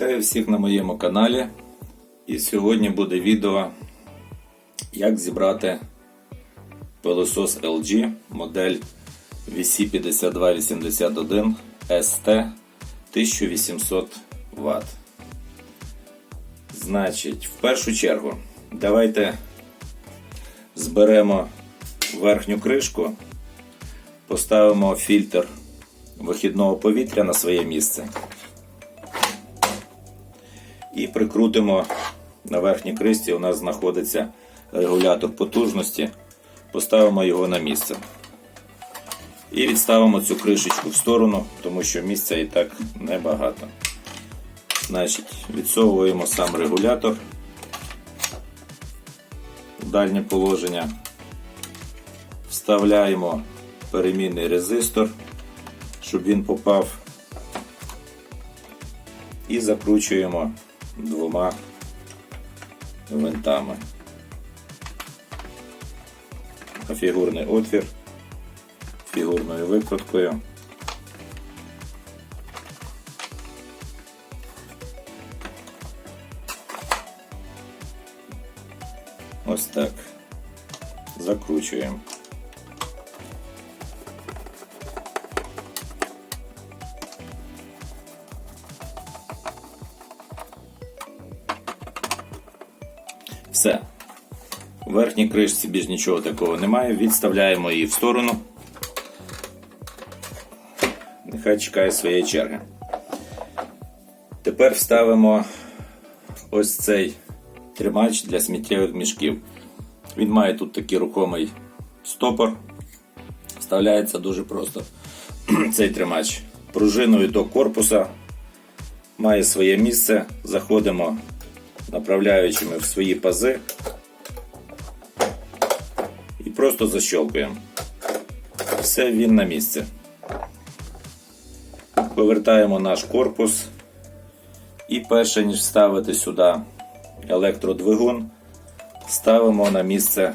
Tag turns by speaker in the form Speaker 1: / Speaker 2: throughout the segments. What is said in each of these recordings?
Speaker 1: Вітаю всіх на моєму каналі. І сьогодні буде відео, як зібрати пилосос LG модель VC5281 ST 1800 Вт. Значить, в першу чергу, давайте зберемо верхню кришку, поставимо фільтр вихідного повітря на своє місце. І прикрутимо на верхній кришці. У нас знаходиться регулятор потужності. Поставимо його на місце. І відставимо цю кришечку в сторону, тому що місця і так небагато. Значить, відсовуємо сам регулятор в дальнє положення. Вставляємо перемінний резистор, щоб він попав. І закручуємо двома винтами. Фігурний отвір фігурною викруткою. Ось так. Закручуємо. У верхній кришці більш нічого такого немає. Відставляємо її в сторону. Нехай чекає своєї черги. Тепер вставимо ось цей тримач для сміттєвих мішків. Він має тут такий рухомий стопор. Вставляється дуже просто цей тримач пружиною до корпуса. Має своє місце. Заходимо направляючими в свої пази і просто защелкуємо. Все він на місці. Повертаємо наш корпус і перше ніж ставити сюди електродвигун, ставимо на місце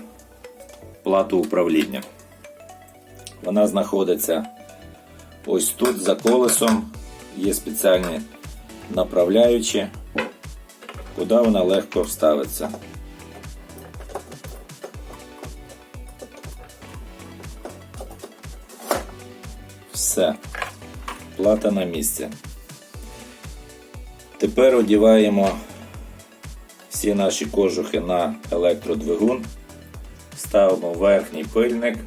Speaker 1: плату управління. Вона знаходиться ось тут за колесом, є спеціальні направляючі куди вона легко вставиться. Все, плата на місці. Тепер одіваємо всі наші кожухи на електродвигун, ставимо верхній пильник,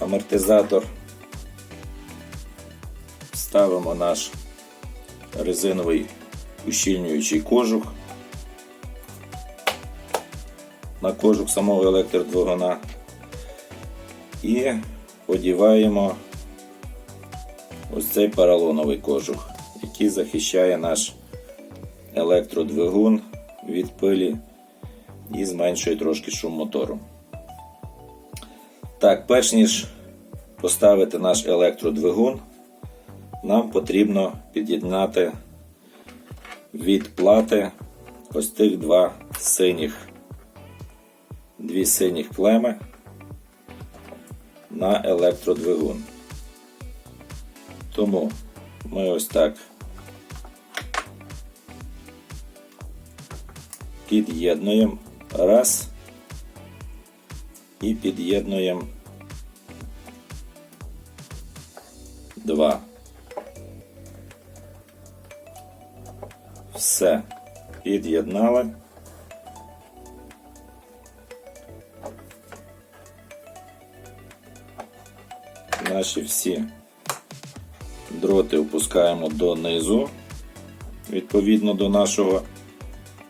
Speaker 1: амортизатор, ставимо наш резиновий ущільнюючий кожух. На кожух самого електродвигуна. І одіваємо ось цей поролоновий кожух, який захищає наш електродвигун від пилі і зменшує трошки шум мотору. Так, перш ніж поставити наш електродвигун, нам потрібно під'єднати від плати ось тих два синіх, дві синіх клеми на електродвигун. Тому ми ось так під'єднуємо раз і під'єднуємо два. Все. Під'єднали. Наші всі дроти опускаємо донизу, відповідно до нашого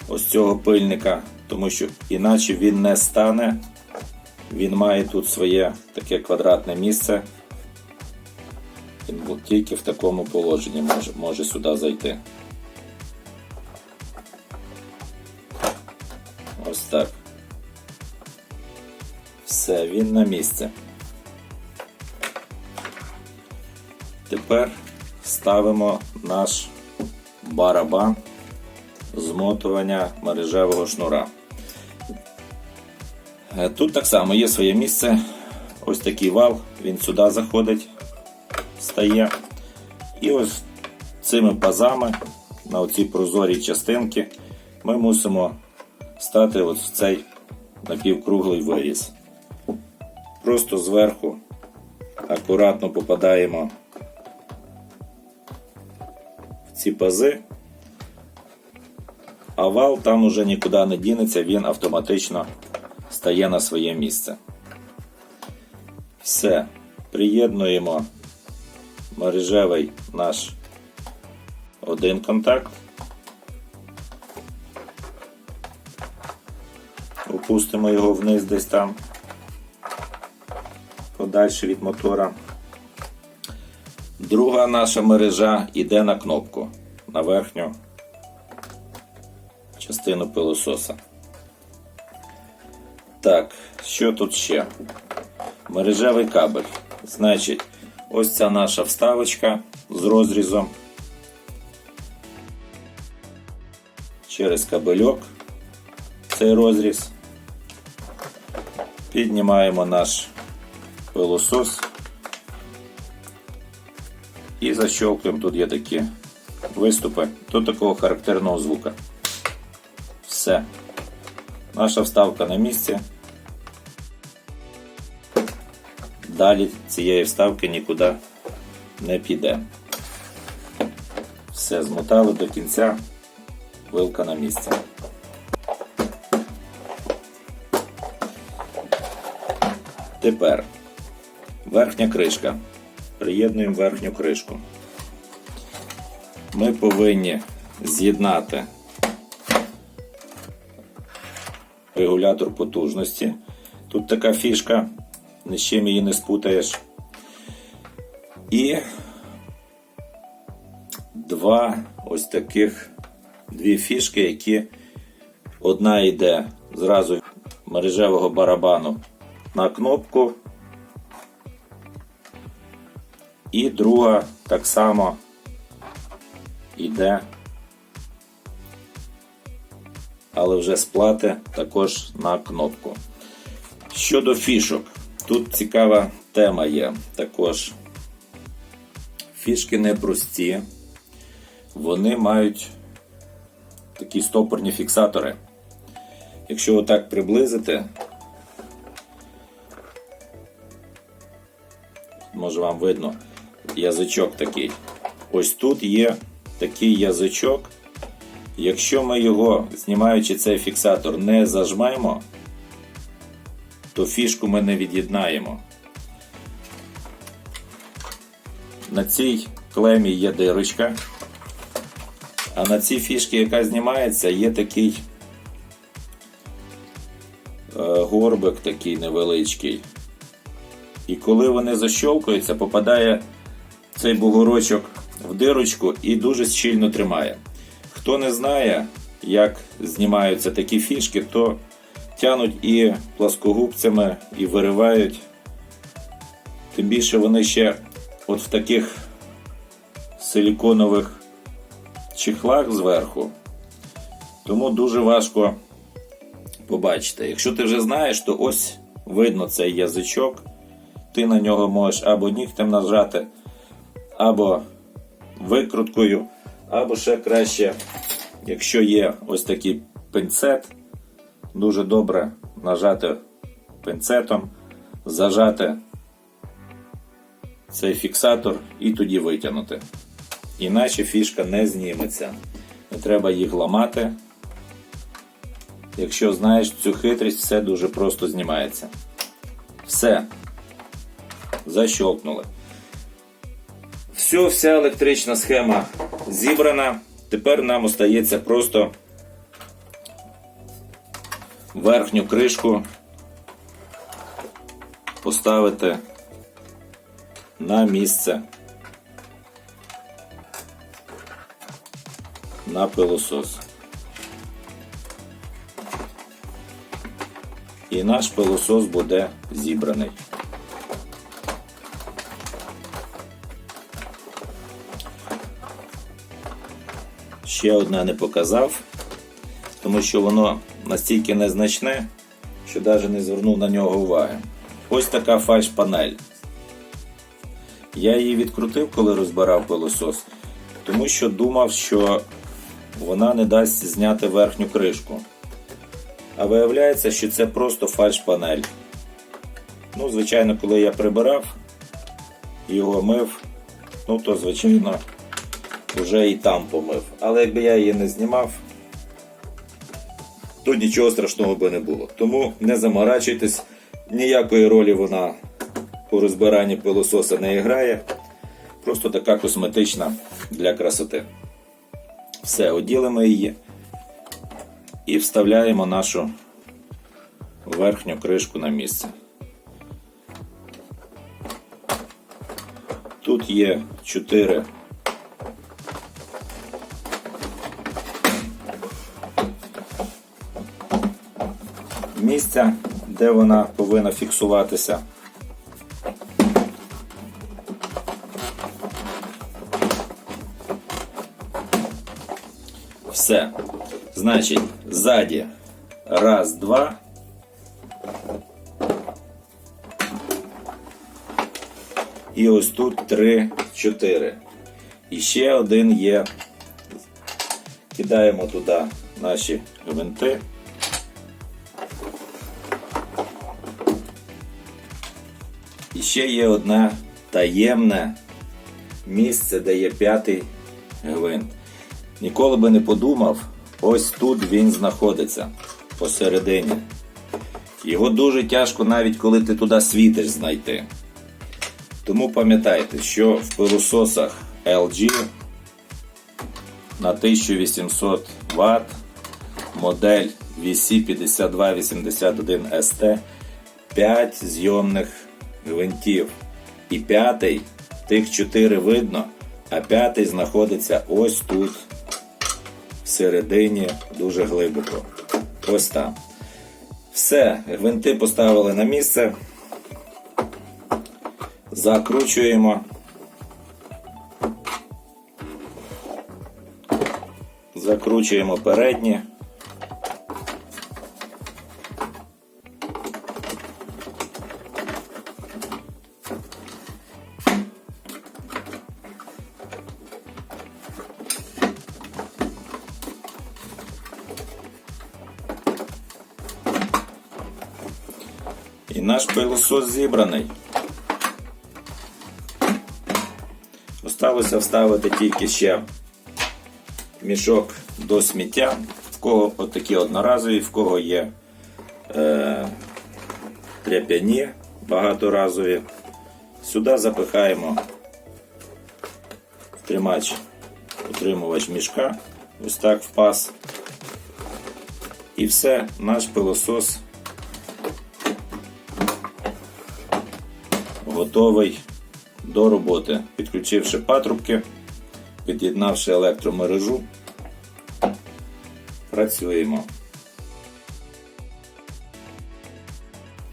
Speaker 1: ось цього пильника, тому що іначе він не стане. Він має тут своє таке квадратне місце. Він тільки в такому положенні може, може сюди зайти. Ось так. Все, він на місці. Тепер ставимо наш барабан змотування мережевого шнура. Е, Тут так само є своє місце. Ось такий вал, він сюди заходить, стає. І ось цими пазами на оці прозорі частинки ми мусимо стати в цей напівкруглий виріз. Просто зверху акуратно попадаємо ці пази, а вал там уже нікуди не дінеться, він автоматично стає на своє місце. Все, приєднуємо мережевий наш один контакт. Опустимо його вниз десь там, подальше від мотора. Друга наша мережа йде на кнопку на верхню частину пилососа. Так, що тут ще? Мережевий кабель. Значить, ось ця наша вставочка з розрізом. Через кабельок цей розріз. Піднімаємо наш пилосос і защелкуємо. Тут є такі виступи до такого характерного звука. Все. Наша вставка на місці. Далі цієї вставки нікуди не піде. Все, змотали до кінця, вилка на місці. Тепер верхня кришка. Приєднуємо верхню кришку. Ми повинні з'єднати регулятор потужності. Тут така фішка, ні з чим її не спутаєш. І два ось таких дві фішки, які одна йде зразу мережевого барабану на кнопку. І друга так само йде, але вже з плати також на кнопку. Щодо фішок, тут цікава тема є також. Фішки непрості, вони мають такі стопорні фіксатори. Якщо отак приблизити, може вам видно, язичок такий. Ось тут є такий язичок. Якщо ми його, знімаючи цей фіксатор, не зажмемо, то фішку ми не від'єднаємо. На цій клемі є дирочка, а на цій фішці, яка знімається, є такий е, горбик такий невеличкий. І коли вони защолкуються, попадає цей бугорочок в дирочку і дуже щільно тримає. Хто не знає, як знімаються такі фішки, то тянуть і пласкогубцями, і виривають. Тим більше вони ще от в таких силіконових чехлах зверху. Тому дуже важко побачити. Якщо ти вже знаєш, то ось видно цей язичок. Ти на нього можеш або нігтем нажати, або викруткою, або ще краще, якщо є ось такий пинцет, дуже добре нажати пинцетом, зажати цей фіксатор і тоді витягнути. Іначе фішка не зніметься. Не треба їх ламати. Якщо знаєш цю хитрість, все дуже просто знімається. Все. Защолкнули. Все, вся електрична схема зібрана. Тепер нам остається просто верхню кришку поставити на місце на пилосос. І наш пилосос буде зібраний. Ще одне не показав, тому що воно настільки незначне, що навіть не звернув на нього уваги. Ось така фальш-панель. Я її відкрутив, коли розбирав пилосос. Тому що думав, що вона не дасть зняти верхню кришку. А виявляється, що це просто фальш-панель. Ну, звичайно, коли я прибирав його мив, ну то, звичайно, вже і там помив. Але якби я її не знімав, то нічого страшного би не було. Тому не заморачуйтесь, ніякої ролі вона у розбиранні пилососа не грає. Просто така косметична для красоти. Все, оділимо її і вставляємо нашу верхню кришку на місце. Тут є 4 місця, де вона повинна фіксуватися. Все. Значить, ззаді раз, два. І ось тут три, чотири. І ще один є. Кидаємо туди наші гвинти. Ще є одне таємне місце, де є п'ятий гвинт. Ніколи би не подумав, ось тут він знаходиться посередині. Його дуже тяжко навіть коли ти туди світиш знайти. Тому пам'ятайте, що в пилососах LG на 1800 Вт модель VC5281ST 5 зйомних гвинтів. І п'ятий, тих 4 видно, а п'ятий знаходиться ось тут, всередині, дуже глибоко. Ось там. Все, гвинти поставили на місце. Закручуємо. Закручуємо передні. Наш пилосос зібраний. Осталося вставити тільки ще мішок до сміття, в кого отакі одноразові, в кого є е, тряп'яні багаторазові. Сюди запихаємо тримач, утримувач мішка, ось так в паз. І все, наш пилосос готовий до роботи, підключивши патрубки, під'єднавши електромережу. Працюємо.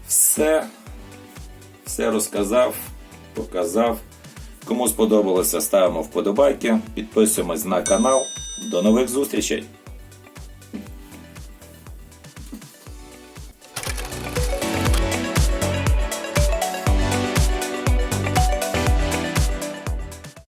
Speaker 1: Все, все розказав, показав. Кому сподобалося, ставимо вподобайки, підписуємось на канал. До нових зустрічей!